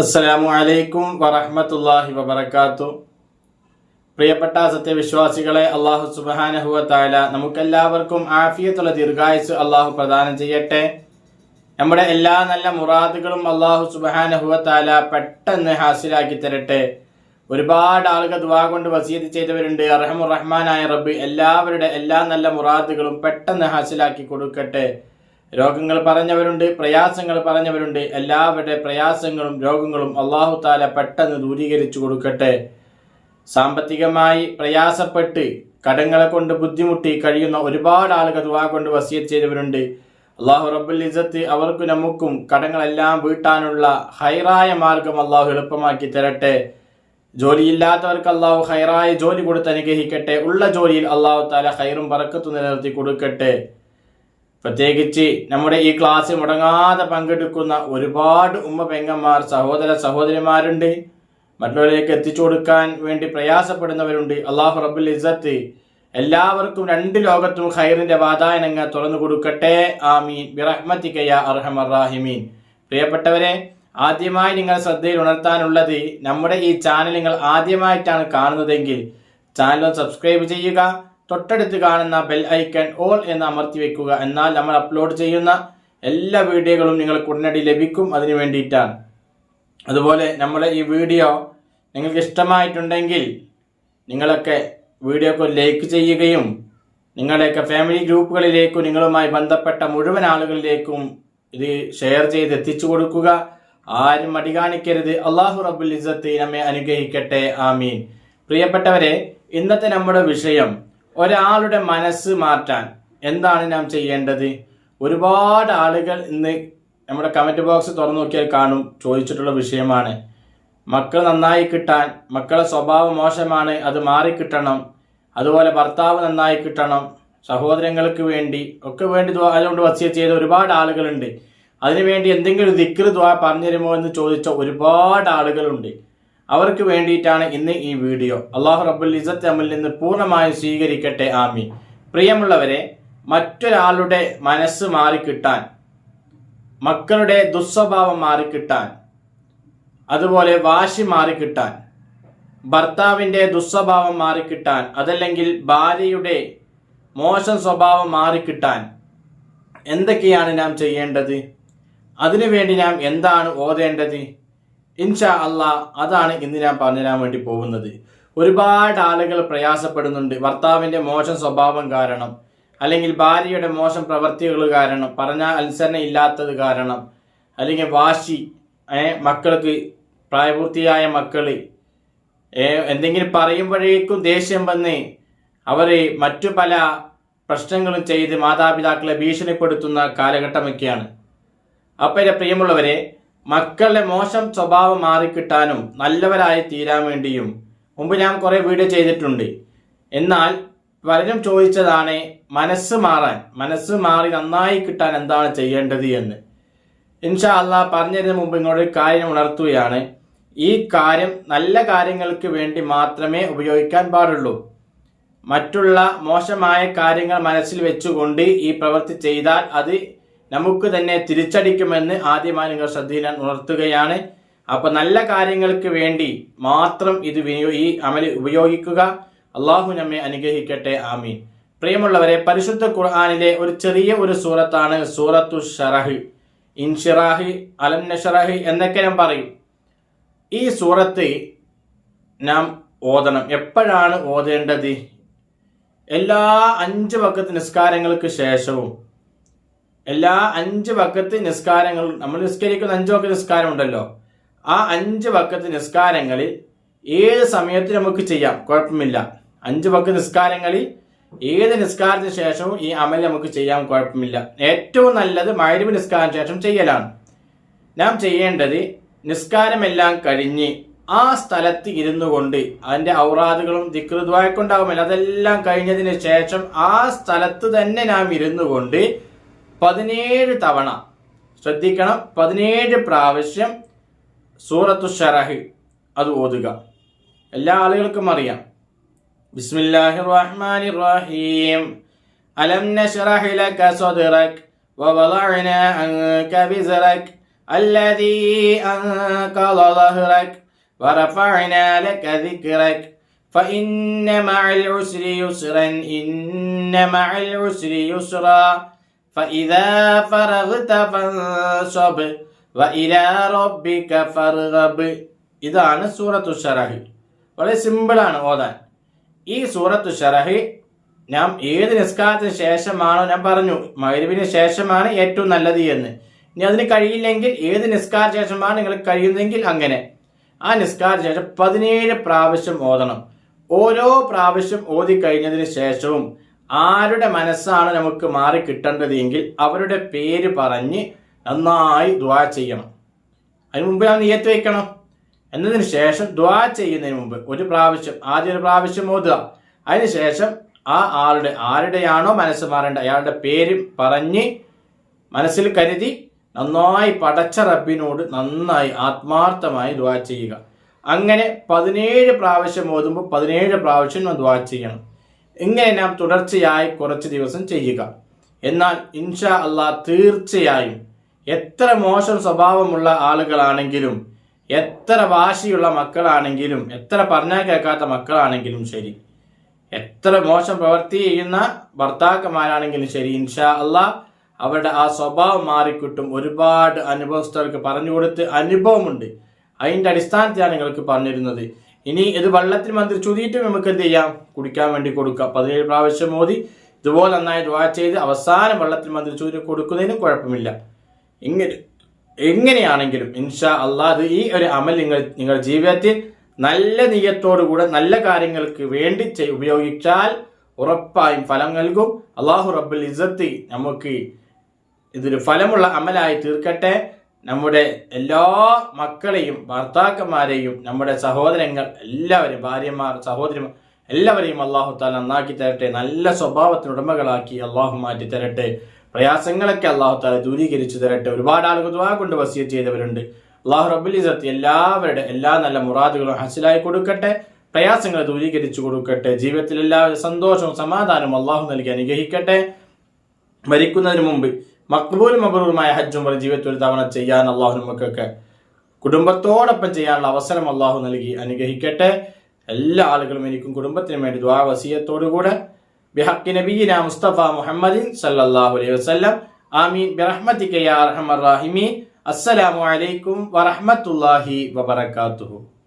അസ്സലാമു അലൈക്കും വറഹമത്തല്ലാഹി വബർക്കാത്തു പ്രിയപ്പെട്ട സത്യവിശ്വാസികളെ അള്ളാഹു സുബാനഹുവ താല നമുക്കെല്ലാവർക്കും ആഫിയത്തുള്ള ദീർഘായുസ് അള്ളാഹു പ്രദാനം ചെയ്യട്ടെ. നമ്മുടെ എല്ലാ നല്ല മുറാദുകളും അള്ളാഹു സുബാനഹുവ താല പെട്ടെന്ന് ഹാസിലാക്കി തരട്ടെ. ഒരുപാട് ആളുകൾ ദുവാ കൊണ്ട് വസീത് ചെയ്തവരുണ്ട്. അറഹമുറഹ്മാനായ റബ്ബ് എല്ലാവരുടെ എല്ലാ നല്ല മുറാദുകളും പെട്ടെന്ന് ഹാസിലാക്കി കൊടുക്കട്ടെ. രോഗങ്ങൾ പറഞ്ഞവരുണ്ട് പ്രയാസങ്ങൾ പറഞ്ഞവരുണ്ട്. എല്ലാവരുടെ പ്രയാസങ്ങളും രോഗങ്ങളും അള്ളാഹു താല പെട്ടെന്ന് ദൂരീകരിച്ചു കൊടുക്കട്ടെ. സാമ്പത്തികമായി പ്രയാസപ്പെട്ട് കടങ്ങളെ കൊണ്ട് ബുദ്ധിമുട്ടി കഴിയുന്ന ഒരുപാട് ആളുകൾ ദുവാ കൊണ്ട് വസിയത്ത് ചെയ്തവരുണ്ട്. അള്ളാഹു റബ്ബുൽ ഇസത്ത് അവർക്കും നമുക്കും കടങ്ങളെല്ലാം വീട്ടാനുള്ള ഹൈറായ മാർഗം അള്ളാഹു എളുപ്പമാക്കി തരട്ടെ. ജോലിയില്ലാത്തവർക്ക് അള്ളാഹു ഹൈറായ ജോലി കൊടുത്ത് അനുഗ്രഹിക്കട്ടെ. ഉള്ള ജോലിയിൽ അള്ളാഹു താല ഹൈറും പറക്കത്തു നിലനിർത്തി കൊടുക്കട്ടെ. പ്രത്യേകിച്ച് നമ്മുടെ ഈ ക്ലാസ്സിൽ മുടങ്ങാതെ പങ്കെടുക്കുന്ന ഒരുപാട് ഉമ്മ പെങ്ങന്മാർ സഹോദര സഹോദരിമാരുണ്ട്. മറ്റുള്ളവരിലേക്ക് എത്തിച്ചു കൊടുക്കാൻ വേണ്ടി പ്രയാസപ്പെടുന്നവരുണ്ട്. അള്ളാഹു റബുൽ ഇസത്ത് എല്ലാവർക്കും രണ്ട് ലോകത്തും ഖൈറിന്റെ വാതായനങ്ങൾ തുറന്നു കൊടുക്കട്ടെ. ആമീൻ. ബിറഹ്മത്തിക്കയ അർഹമറാഹിമീൻ പ്രിയപ്പെട്ടവരെ ആദ്യമായി നിങ്ങൾ ശ്രദ്ധയിൽ ഉണർത്താനുള്ളത് നമ്മുടെ ഈ ചാനൽ നിങ്ങൾ ആദ്യമായിട്ടാണ് കാണുന്നതെങ്കിൽ ചാനൽ സബ്സ്ക്രൈബ് ചെയ്യുക. തൊട്ടടുത്ത് കാണുന്ന ബെൽ ഐക്കൺ ഓൾ എന്ന് അമർത്തി വെക്കുക. എന്നാൽ നമ്മൾ അപ്ലോഡ് ചെയ്യുന്ന എല്ലാ വീഡിയോകളും നിങ്ങൾക്ക് ഉടനടി ലഭിക്കും അതിനു വേണ്ടിയിട്ടാണ്. അതുപോലെ നമ്മൾ ഈ വീഡിയോ നിങ്ങൾക്ക് ഇഷ്ടമായിട്ടുണ്ടെങ്കിൽ നിങ്ങളൊക്കെ വീഡിയോക്ക് ലൈക്ക് ചെയ്യുകയും നിങ്ങളുടെയൊക്കെ ഫാമിലി ഗ്രൂപ്പുകളിലേക്കും നിങ്ങളുമായി ബന്ധപ്പെട്ട മുഴുവൻ ആളുകളിലേക്കും ഇത് ഷെയർ ചെയ്ത് എത്തിച്ചു കൊടുക്കുക. ആരും മടി കാണിക്കരുത്. അള്ളാഹു റബ്ബുൽ ഇസത്ത് നമ്മെ അനുഗ്രഹിക്കട്ടെ. ആമീൻ. പ്രിയപ്പെട്ടവരെ ഇന്നത്തെ നമ്മുടെ വിഷയം ഒരാളുടെ മനസ്സ് മാറ്റാൻ എന്താണ് നാം ചെയ്യേണ്ടത്? ഒരുപാട് ആളുകൾ ഇന്ന് നമ്മുടെ കമന്റ് ബോക്സ് തുറന്നു നോക്കിയാൽ കാണും ചോദിച്ചിട്ടുള്ള വിഷയമാണ്. മക്കൾ നന്നായി കിട്ടാൻ മക്കളെ സ്വഭാവം മോശമാണ് അത് മാറിക്കിട്ടണം. അതുപോലെ ഭർത്താവ് നന്നായി കിട്ടണം സഹോദരങ്ങൾക്ക് വേണ്ടി ഒക്കെ വേണ്ടി അതുകൊണ്ട് വസിയ ചെയ്ത ഒരുപാട് ആളുകളുണ്ട്. അതിനുവേണ്ടി എന്തെങ്കിലും ദിക്ർ ദ്വാ പറഞ്ഞുതരുമോ എന്ന് ചോദിച്ച ഒരുപാട് ആളുകളുണ്ട്. അവർക്ക് വേണ്ടിയിട്ടാണ് ഇന്ന് ഈ വീഡിയോ. അള്ളാഹു റബ്ബുൽ ഇസത്ത് അമ്മിൽ നിന്ന് പൂർണമായും സ്വീകരിക്കട്ടെ. ആമി പ്രിയമുള്ളവരെ മറ്റൊരാളുടെ മനസ്സ് മാറിക്കിട്ടാൻ മക്കളുടെ ദുസ്വഭാവം മാറിക്കിട്ടാൻ അതുപോലെ വാശി മാറിക്കിട്ടാൻ ഭർത്താവിന്റെ ദുസ്വഭാവം മാറിക്കിട്ടാൻ അതല്ലെങ്കിൽ ഭാര്യയുടെ മോശം സ്വഭാവം മാറിക്കിട്ടാൻ എന്തൊക്കെയാണ് നാം ചെയ്യേണ്ടത്? അതിനുവേണ്ടി നാം എന്താണ് ഓതേണ്ടത്? ഇൻഷാ അല്ല അതാണ് ഇന്ന് ഞാൻ പറഞ്ഞുതരാൻ വേണ്ടി പോകുന്നത്. ഒരുപാട് ആളുകൾ പ്രയാസപ്പെടുന്നുണ്ട്. ഭർത്താവിന്റെ മോശം സ്വഭാവം കാരണം അല്ലെങ്കിൽ ഭാര്യയുടെ മോശം പ്രവൃത്തികൾ കാരണം പറഞ്ഞ അനുസരണ ഇല്ലാത്തത് കാരണം അല്ലെങ്കിൽ വാശി മക്കൾക്ക് പ്രായപൂർത്തിയായ മക്കൾ എന്തെങ്കിലും പറയുമ്പോഴേക്കും ദേഷ്യം വന്ന് അവർ മറ്റു പല പ്രശ്നങ്ങളും ചെയ്ത് മാതാപിതാക്കളെ ഭീഷണിപ്പെടുത്തുന്ന കാലഘട്ടമൊക്കെയാണ്. അപ്പോൾ എന്റെ പ്രിയമുള്ളവരെ മക്കളുടെ മോശം സ്വഭാവം മാറിക്കിട്ടാനും നല്ലവരായി തീരാൻ വേണ്ടിയും മുമ്പ് ഞാൻ കുറേ വീഡിയോ ചെയ്തിട്ടുണ്ട്. എന്നാൽ പലരും ചോദിച്ചതാണ് മനസ്സ് മാറാൻ മനസ്സ് മാറി നന്നായി കിട്ടാൻ എന്താണ് ചെയ്യേണ്ടത് എന്ന്. ഇൻഷാ അള്ളാ പറഞ്ഞതിന് മുമ്പ് ഇങ്ങോട്ട് കാര്യം ഉണർത്തുകയാണ്. ഈ കാര്യം നല്ല കാര്യങ്ങൾക്ക് വേണ്ടി മാത്രമേ ഉപയോഗിക്കാൻ പാടുള്ളൂ. മറ്റുള്ള മോശമായ കാര്യങ്ങൾ മനസ്സിൽ വെച്ചുകൊണ്ട് ഈ പ്രവൃത്തി ചെയ്താൽ അത് നമുക്ക് തന്നെ തിരിച്ചടിക്കുമെന്ന് ആദ്യമായി നിങ്ങൾ ഉണർത്തുകയാണ്. അപ്പൊ നല്ല കാര്യങ്ങൾക്ക് വേണ്ടി മാത്രം ഇത് ഈ അമലി ഉപയോഗിക്കുക. അള്ളാഹു നമ്മെ അനുഗ്രഹിക്കട്ടെ. ആമീൻ. പ്രിയമുള്ളവരെ പരിശുദ്ധ ഖുർആാനിലെ ഒരു ചെറിയ ഒരു സൂറത്താണ് സൂറത്തു ഷറഹ്. ഇൻഷിറാഹ് അലം എന്നൊക്കെ ഞാൻ പറയും. ഈ സൂറത്ത് നാം ഓതണം. എപ്പോഴാണ് ഓതേണ്ടത്? എല്ലാ അഞ്ച് വക്കത്ത് നിസ്കാരങ്ങൾക്ക് ശേഷവും. എല്ലാ അഞ്ച് വക്കത്ത് നിസ്കാരങ്ങൾ നമ്മൾ നിസ്കരിക്കുന്ന അഞ്ച് വക്കത്ത് നിസ്കാരം ഉണ്ടല്ലോ. ആ അഞ്ച് വക്കത്ത് നിസ്കാരങ്ങളിൽ ഏത് സമയത്ത് നമുക്ക് ചെയ്യാം. കുഴപ്പമില്ല. അഞ്ച് വക്കത്ത് നിസ്കാരങ്ങളിൽ ഏത് നിസ്കാരത്തിന് ശേഷവും ഈ അമൽ നമുക്ക് ചെയ്യാൻ കുഴപ്പമില്ല. ഏറ്റവും നല്ലത് മഴവ് നിസ്കാരത്തിന് ശേഷം ചെയ്യലാണ്. നാം ചെയ്യേണ്ടത് നിസ്കാരമെല്ലാം കഴിഞ്ഞ് ആ സ്ഥലത്ത് ഇരുന്നു കൊണ്ട് അതിന്റെ ഔറാദുകളും ദിക്റുദ്വായക്കൊണ്ടാകുമല്ലോ അതെല്ലാം കഴിഞ്ഞതിന് ശേഷം ആ സ്ഥലത്ത് തന്നെ നാം ഇരുന്നു കൊണ്ട് പതിനേഴ് തവണ ശ്രദ്ധിക്കണം പതിനേഴ് പ്രാവശ്യം സൂറത്തു ഷറഹ് അത് ഓതുക എല്ലാ ആളുകൾക്കും അറിയാം ബിസ്മില്ലാഹിർ റഹ്മാനിർ റഹീം അലം നശ്റഹ് ലക സദ്റക് വവളഅന അൻക ബിസ്റക് الذي أنقض ظهرك ورفعنا لك ذكرك فإن مع العسر يسرا إن مع العسر يسرا فإذا فرغت فانصب وإلى ربك فارغب ഇതാണ് സൂറത്തു ഷറഹ് വളരെ സിമ്പിളാണ് ഓതാൻ ഈ സൂറത്തു ഷറഹ് ഞാൻ ഏത് നിസ്കാരത്തിന് ശേഷമാണോ ഞാൻ പറഞ്ഞു മൈരവിന് ശേഷമാണ് ഏറ്റവും നല്ലത് എന്ന് ഇനി അതിന് കഴിയില്ലെങ്കിൽ ഏത് നിസ്കാര ശേഷമാണ് നിങ്ങൾ കഴിയുന്നതെങ്കിൽ അങ്ങനെ ആ നിസ്കാര ശേഷം പതിനേഴ് പ്രാവശ്യം ഓതണം ഓരോ പ്രാവശ്യം ഓതി കഴിഞ്ഞതിന് ശേഷവും ആരുടെ മനസ്സാണ് നമുക്ക് മാറി കിട്ടേണ്ടത് എങ്കിൽ അവരുടെ പേര് പറഞ്ഞ് നന്നായി ദ്വാ ചെയ്യണം. അതിന് മുമ്പ് ഞാൻ നിയത്ത് വയ്ക്കണം എന്നതിന് ശേഷം ദ്വാ ചെയ്യുന്നതിന് മുമ്പ് ഒരു പ്രാവശ്യം ആദ്യം ഒരു പ്രാവശ്യം ഓതുക. അതിനുശേഷം ആ ആളുടെ ആരുടെയാണോ മനസ്സ് മാറേണ്ട അയാളുടെ പേര് പറഞ്ഞ് മനസ്സിൽ കരുതി നന്നായി പടച്ച റബ്ബിനോട് നന്നായി ആത്മാർത്ഥമായി ദ്വാ ചെയ്യുക. അങ്ങനെ പതിനേഴ് പ്രാവശ്യം ഓതുമ്പോൾ പതിനേഴ് പ്രാവശ്യം ദ്വാ ചെയ്യണം. ഇങ്ങനെ നാം തുടർച്ചയായി കുറച്ച് ദിവസം ചെയ്യുക? എന്നാൽ ഇൻഷാ അള്ളാ തീർച്ചയായും എത്ര മോശം സ്വഭാവമുള്ള ആളുകളാണെങ്കിലും എത്ര വാശിയുള്ള മക്കളാണെങ്കിലും എത്ര പറഞ്ഞാൽ കേൾക്കാത്ത മക്കളാണെങ്കിലും ശരി. എത്ര മോശം പ്രവൃത്തി ചെയ്യുന്ന ഭർത്താക്കന്മാരാണെങ്കിലും ശരി ഇൻഷാ അള്ളാ അവരുടെ ആ സ്വഭാവം മാറിക്കിട്ടും. ഒരുപാട് അനുഭവസ്ഥർക്ക് പറഞ്ഞു കൊടുത്ത് അനുഭവമുണ്ട്. അതിന്റെ അടിസ്ഥാനത്തിലാണ് നിങ്ങൾക്ക് പറഞ്ഞിരുന്നത്. ഇനി ഇത് വെള്ളത്തിൽ മന്ത്രി ചുതിയിട്ട് നമുക്ക് എന്ത് ചെയ്യാം? കുടിക്കാൻ വേണ്ടി കൊടുക്കാം പതിനേഴ് പ്രാവശ്യം മോദി ഇതുപോലെ നന്നായി ദ്വാ ചെയ്ത് അവസാനം വെള്ളത്തിൽ മന്ത്രി ചുതി കൊടുക്കുന്നതിനും കുഴപ്പമില്ല. ഇങ്ങനെ എങ്ങനെയാണെങ്കിലും ഇൻഷാ അള്ളാഹ് ഈ ഒരു അമൽ നിങ്ങൾ നിങ്ങളുടെ ജീവിതത്തിൽ നല്ല നീയത്തോടുകൂടെ നല്ല കാര്യങ്ങൾക്ക് വേണ്ടി ഉപയോഗിച്ചാൽ ഉറപ്പായും ഫലം നൽകും. അള്ളാഹു റബ്ബുൽ ഇസത്തി നമുക്ക് ഇതൊരു ഫലമുള്ള അമലായി തീർക്കട്ടെ. നമ്മുടെ എല്ലാ മക്കളെയും ഭർത്താക്കന്മാരെയും നമ്മുടെ സഹോദരങ്ങൾ എല്ലാവരും ഭാര്യമാർ സഹോദരിമാർ എല്ലാവരെയും അള്ളാഹു താല നന്നാക്കി തരട്ടെ നല്ല സ്വഭാവത്തിന് ഉടമകളാക്കി അള്ളാഹു മാറ്റി തരട്ടെ പ്രയാസങ്ങളൊക്കെ അള്ളാഹു താല ദൂരീകരിച്ചു തരട്ടെ ഒരുപാട് ആളുകൾ ദുആ കൊണ്ട് വസിയ ചെയ്തവരുണ്ട്. അള്ളാഹു റബ്ബുൽ ഇസത്ത് എല്ലാവരുടെ എല്ലാ നല്ല മുറാദുകളും ഹസിലായി കൊടുക്കട്ടെ പ്രയാസങ്ങൾ ദൂരീകരിച്ചു കൊടുക്കട്ടെ ജീവിതത്തിൽ എല്ലാവരും സന്തോഷവും സമാധാനവും അള്ളാഹു നൽകി അനുഗ്രഹിക്കട്ടെ. മരിക്കുന്നതിന് മുമ്പ് മക്ബൂലും മബറൂറുമായ ഹജ്ജും ഒരു ജീവിതത്തിൽ ഒരു തവണ ചെയ്യാൻ അള്ളാഹു നമുക്കൊക്കെ കുടുംബത്തോടൊപ്പം ചെയ്യാനുള്ള അവസരം അള്ളാഹു നൽകി. അനുഗ്രഹിക്കട്ടെ. എല്ലാ ആളുകളും എനിക്കും കുടുംബത്തിനും വേണ്ടി ദ്വാ വസീയത്തോടുകൂടെ. ബിഹക്കി നബീന മുസ്തഫ മുഹമ്മദിൻ സല്ലല്ലാഹു അലൈഹി വസല്ലം. ആമീൻ. ബിറഹ്മതിക യാ അർഹമർ റഹീമീൻ. അസ്സലാമു അലൈക്കും വറഹ്മത്തുള്ളാഹി വബറകാതുഹു.